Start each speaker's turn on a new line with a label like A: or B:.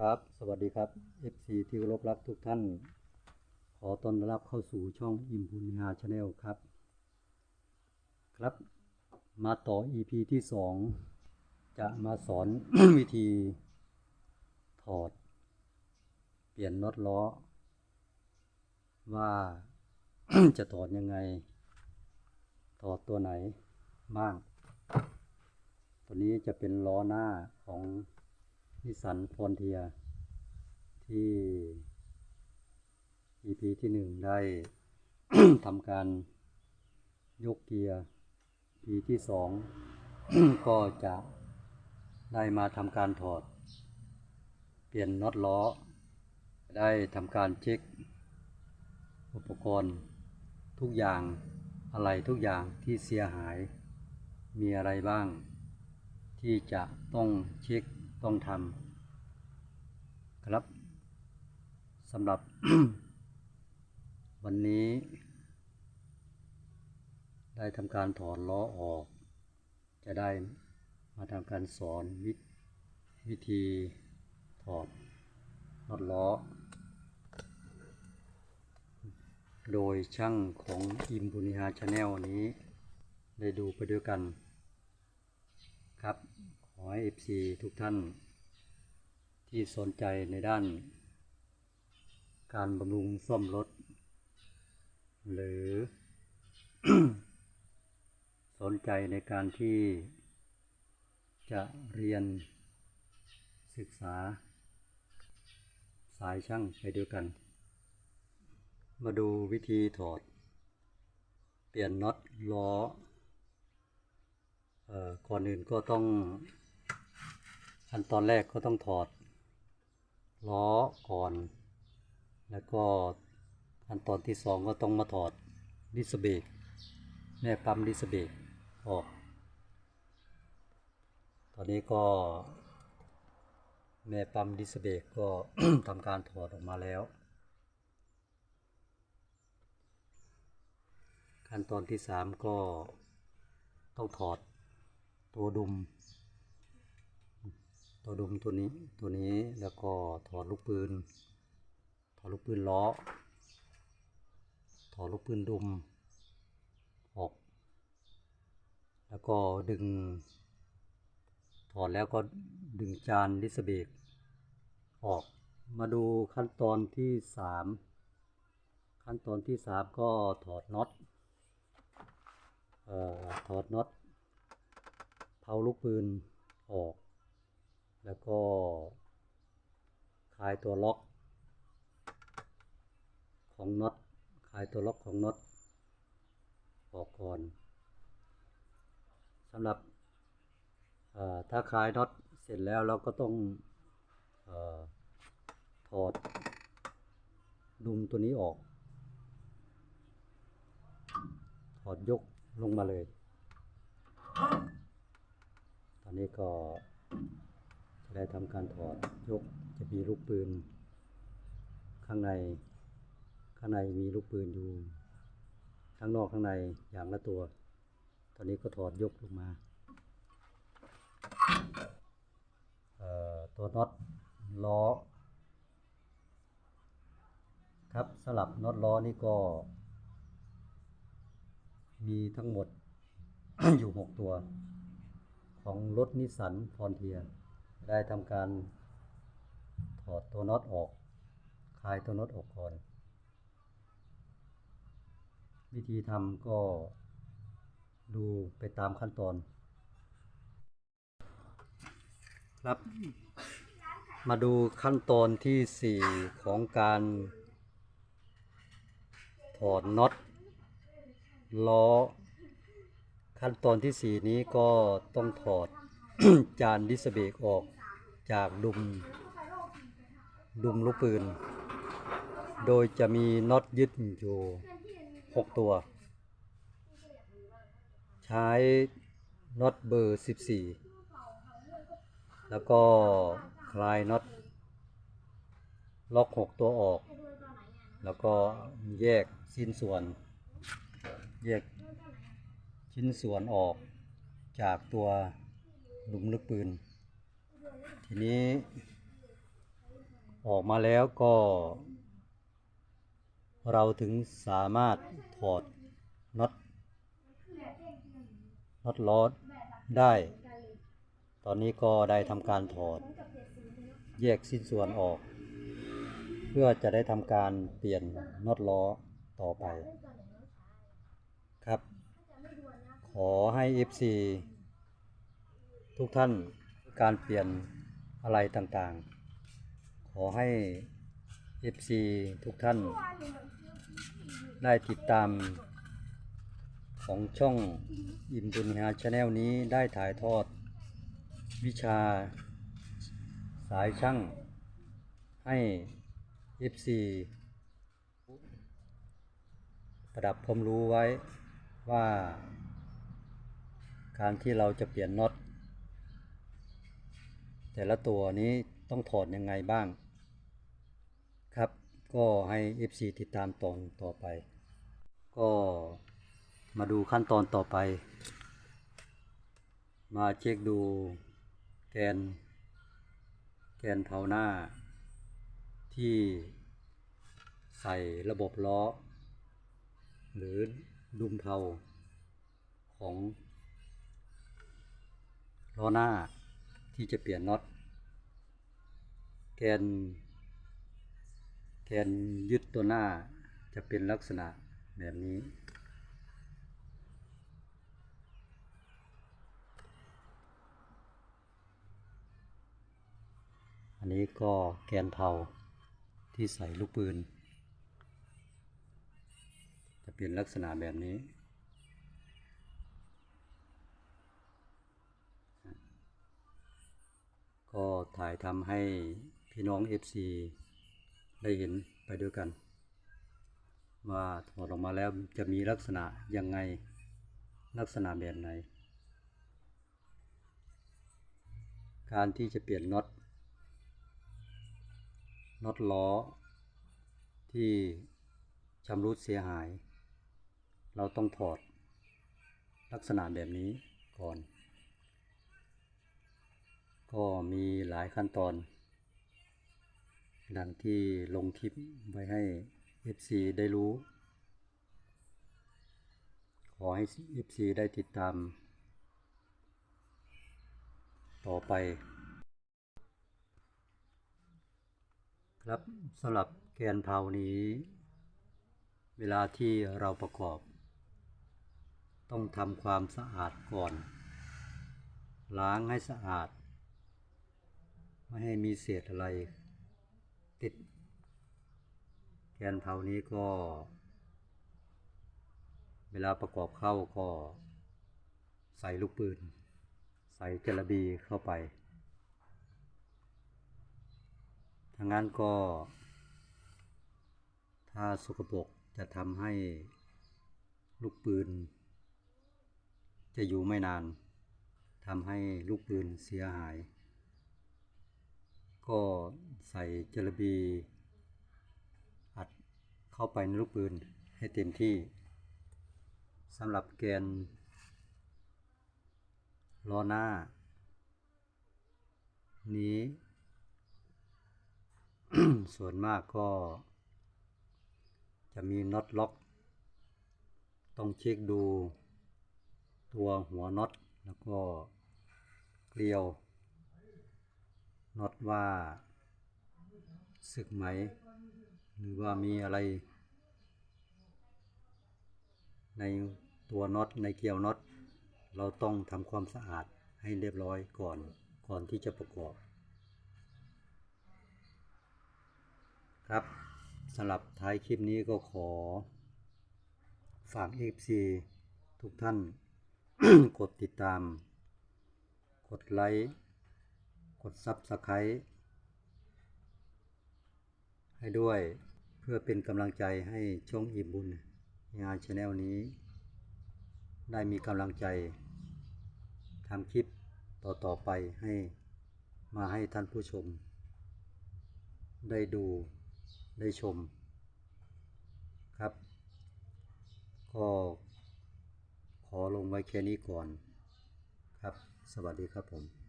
A: ครับ สวัสดีครับ FC ที่เคารพรักทุกท่าน ขอต้อนรับเข้าสู่ช่องอิมพุนฮาชาแนลครับ ครับ มาต่อ EP ที่สองจะมาสอน วิธี ถอด เปลี่ยนน็อตล้อ ว่า จะถอดยังไง ถอดตัวไหนบ้าง ตัวนี้จะเป็นล้อหน้าของ นิสสันฟอนเทีย ที่ EP ที่หนึ่งได้ทำการยกเกียร์ EP ที่สองก็จะได้มาทำการถอด เปลี่ยนน็อตล้อ ได้ทำการเช็ค อุปกรณ์ทุกอย่างอะไรทุกอย่างที่เสียหาย มีอะไรบ้าง ที่จะต้องเช็ค ต้องทำครับสำหรับ วันนี้ ได้ทำการถอดล้อออก จะได้มาทำการสอนวิวิธีถอดน็อตล้อ โดยช่างของอิมบุนิฮาชาแนลนี้ ได้ดูไปด้วยกันครับ อให้ FC ทุกท่าน ที่สนใจในด้าน การบำรุงซ่อมรถ หรือ สนใจในการที่จะเรียนศึกษา สายช่างไปด้วยกัน มาดูวิธีถอด เปลี่ยนน็อตล้อออก่อนอื่นก็ต้อง ขั้นตอนแรกก็ต้องถอดล้อก่อน แล้วก็ขั้นตอนที่สองก็ต้องมาถอดดิสเบรกแม่ปั๊มดิสเบรกออก ตอนนี้ก็แม่ปั๊มดิสเบรกก็ทำการถอดออกมาแล้ว ขั้นตอนที่สามก็ต้องถอดตัวดุม ตัวดุมตัวนี้ตัวนี้แล้วก็ถอดลูกปืน ถอดลูกปืนล้อ ถอดลูกปืนดุมออก แล้วก็ดึง ถอดแล้วก็ดึงจานดิสเบกออก มาดูขั้นตอนที่สามขั้นตอนที่สามก็ถอดน็อตเอ่อถอดน็อตเผาลูกปืนออก แล้วก็คลายตัวล็อกของน็อตคลายตัวล็อกของน็อตออกก่อนสำหรับถ้าคลายน็อตเสร็จแล้วเราก็ต้องอถอดดุมตัวนี้ออก ถอดยกลงมาเลย ตอนนี้ก็ ได้ทำการถอดยกจะมีลูกปืน ข้างใน ข้างในมีลูกปืนอยู่ ข้างนอกข้างในอย่างละตัว ตอนนี้ก็ถอดยกลงมาตัวน็อตล้อครับสลับน็อตล้อนี่ก็ มีทั้งหมดอยู่หกตัว ของรถนิสสันฟอนเทีย ได้ทำการถอดตัวน็อตออก คลายตัวน็อตออกก่อน วิธีทำก็ดูไปตามขั้นตอน ครับ มาดูขั้นตอนที่ 4 ของการ ถอดน็อตล้อ ขั้นตอนที่ 4 นี้ก็ต้องถอด จานดิสเบกออกจากดุม ดุมลูกปืน โดยจะมีน็อตยึดอยู่ 6 ตัว ใช้น็อตเบอร์ 14 แล้วก็คลายน็อตล็อก 6 ตัวออก แล้วก็แยกสิ้นส่วน แยกชิ้นส่วนออกจากตัว หลุมลึกปืน ทีนี้ ออกมาแล้วก็ เราถึงสามารถถอดน็อตน็อตล้อได้ ตอนนี้ก็ได้ทำการถอด แยกสิ้นส่วนออก เพื่อจะได้ทำการเปลี่ยนน็อตล้อต่อไป ครับ ขอให้ FC ทุกท่านการเปลี่ยนอะไรต่างๆ ขอให้ FC ทุกท่าน ได้ติดตาม ของช่องอิมบุญฮาชาแนลนี้ได้ถ่ายทอด วิชา สายช่าง ให้ FC ประดับความรู้ไว้ว่า การที่เราจะเปลี่ยนน็อต แต่ละตัวนี้ต้องถอดยังไงบ้าง ครับ ก็ให้ FC ติดตามตอนต่อไป ก็มาดูขั้นตอนต่อไป มาเช็คดูแกน แกนเผาหน้า ที่ใส่ระบบล้อ หรือดุมเผาของล้อหน้า ที่จะเปลี่ยนน็อตแกน แกนยึดตัวหน้าจะเป็นลักษณะแบบนี้ อันนี้ก็แกนเผาที่ใส่ลูกปืน จะเป็นลักษณะแบบนี้ ก็ถ่ายทำให้พี่น้อง FC ได้เห็นไปด้วยกัน ว่าถอดออกมาแล้วจะมีลักษณะยังไงลักษณะแบบไหน การที่จะเปลี่ยนน็อตน็อตล้อ ที่ชำรุดเสียหาย เราต้องถอดลักษณะแบบนี้ก่อน ก็มีหลายขั้นตอน ดังที่ลงคลิปไว้ให้ FC ได้รู้ ขอให้ FC ได้ติดตาม ต่อไป ครับสำหรับแกนเผานี้ เวลาที่เราประกอบ ต้องทำความสะอาดก่อน ล้างให้สะอาด ไม่ให้มีเศษอะไร ติด แกนเผานี้ก็ เวลาประกอบเข้าก็ ใส่ลูกปืน ใส่จระบีเข้าไปทางนั้นก็ ถ้าสกปรกจะทำให้ลูกปืน จะอยู่ไม่นานทำให้ลูกปืนเสียหาย ก็ใส่จรบี อัดเข้าไปในลูกปืนให้เต็มที่สำหรับแกนล้อหน้า นี้ ส่วนมากก็ จะมีน็อตล็อก ต้องเช็คดู ตัวหัวน็อตแล้วก็เกลียว น็อตว่าสึกไหม หรือว่ามีอะไร ในตัวน็อตในเกลียวน็อตเราต้องทำความสะอาดให้เรียบร้อยก่อนก่อนที่จะประกอบ ครับสำหรับท้ายคลิปนี้ก็ขอ ฝาก FC ทุกท่าน กดติดตาม กดไลค์ กดซับสไครต์ให้ด้วยเพื่อเป็นกำลังใจให้ช่องอิ่มบุญงานชาแนลนี้ ได้มีกำลังใจทำคลิปต่อ ๆ ไปให้มาให้ท่านผู้ชม ได้ดูได้ชมครับ ก็ขอลงไว้แค่นี้ก่อนครับ สวัสดีครับผม